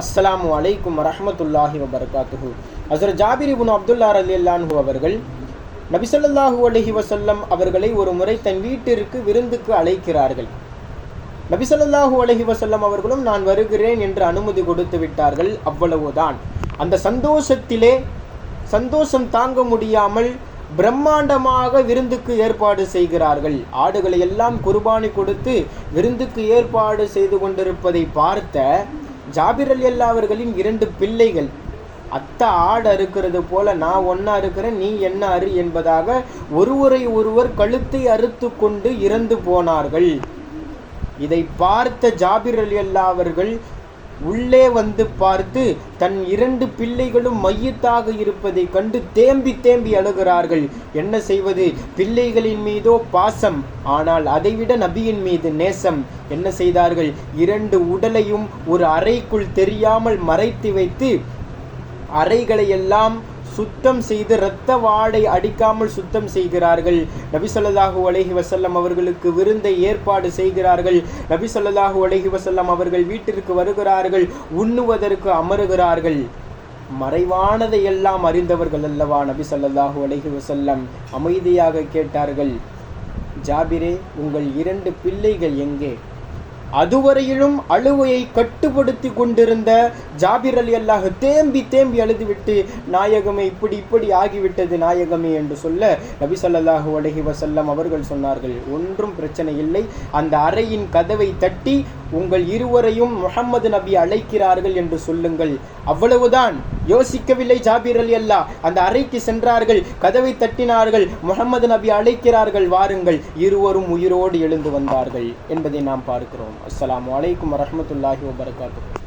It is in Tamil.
அஸ்லாம் அலைக்கும் வரஹ்மத்துல்லாஹி வபரகாத்துஹு. ஹசரத் ஜாபிரிபுன் அப்துல்லா அலி ரலியல்லாஹு அவர்கள் நபிசல்லாஹூ அலஹி வசல்லம் அவர்களை ஒரு முறை தன் வீட்டிற்கு விருந்துக்கு அழைக்கிறார்கள். நபிசல்லாஹூ அலஹி வசல்லம் அவர்களும் நான் வருகிறேன் என்று அனுமதி கொடுத்து விட்டார்கள். அவ்வளவுதான். அந்த சந்தோஷத்திலே சந்தோஷம் தாங்க முடியாமல் பிரம்மாண்டமாக விருந்துக்கு ஏற்பாடு செய்கிறார்கள். ஆடுகளை எல்லாம் குர்பானி கொடுத்து விருந்துக்கு ஏற்பாடு செய்து கொண்டிருப்பதை பார்த்த ஜாபிர் அலி அல்லா அவர்களின் இரண்டு பிள்ளைகள். அத்தை ஆடு அறுக்கிறது போல நான் ஒன்றா இருக்கிறேன் நீ என்ன அறு என்பதாக ஒருவரை ஒருவர் கழுத்தை அறுத்து கொண்டு இறந்து போனார்கள். இதை பார்த்த ஜாபிர் அலி அல்லா அவர்கள் உள்ளே வந்து பார்த்து தன் இரண்டு பிள்ளைகளும் மையத்தாக இருப்பதை கண்டு தேம்பி தேம்பி அழுகிறார்கள். என்ன செய்வது? பிள்ளைகளின் மீதோ பாசம். ஆனால் அதைவிட நபியின் மீது நேசம். என்ன செய்தார்கள்? இரண்டு உடலையும் ஒரு அறைக்குள் தெரியாமல் மறைத்து வைத்து அறைகளை எல்லாம் சுத்தம் செய்து இரத்த வாடை அடிக்காமல் சுத்தம் செய்கிறார்கள். நபி ஸல்லல்லாஹு அலைஹி வசல்லம் அவர்களுக்கு விருந்தை ஏற்பாடு செய்கிறார்கள். நபி ஸல்லல்லாஹு அலைஹி வசல்லம் அவர்கள் வீட்டிற்கு வருகிறார்கள் உண்ணுவதற்கு அமருகிறார்கள். மறைவானதை எல்லாம் அறிந்தவர்கள் அல்லவா நபி ஸல்லல்லாஹு அலைஹி வசல்லம் அமைதியாக கேட்டார்கள் ஜாபிரே உங்கள் இரண்டு பிள்ளைகள் எங்கே? அதுவரையிலும் அழுவையை கட்டுப்படுத்தி கொண்டிருந்த ஜாபிர் அலி அல்லாஹ் தேம்பி தேம்பி அழுதுவிட்டு நாயகமே இப்படி இப்படி ஆகிவிட்டது நாயகமே என்று சொல்ல நபி ஸல்லல்லாஹு அலஹி வசல்லம் அவர்கள் சொன்னார்கள். ஒன்றும் பிரச்சனை இல்லை. அந்த அறையின் கதவை தட்டி உங்கள் இருவரையும் முஹம்மது நபி அழைக்கிறார்கள் என்று சொல்லுங்கள். அவ்வளவுதான். யோசிக்கவில்லை ஜாபிர் அலி அல்லா. அந்த அறைக்கு சென்றார்கள் கதவை தட்டினார்கள் முகமது நபி அழைக்கிறார்கள் வாருங்கள். இருவரும் உயிரோடு எழுந்து வந்தார்கள் என்பதை நாம் பார்க்கிறோம். அஸ்லாம் அலைக்கும் வரமத்துல்லாஹி வபர்காத்து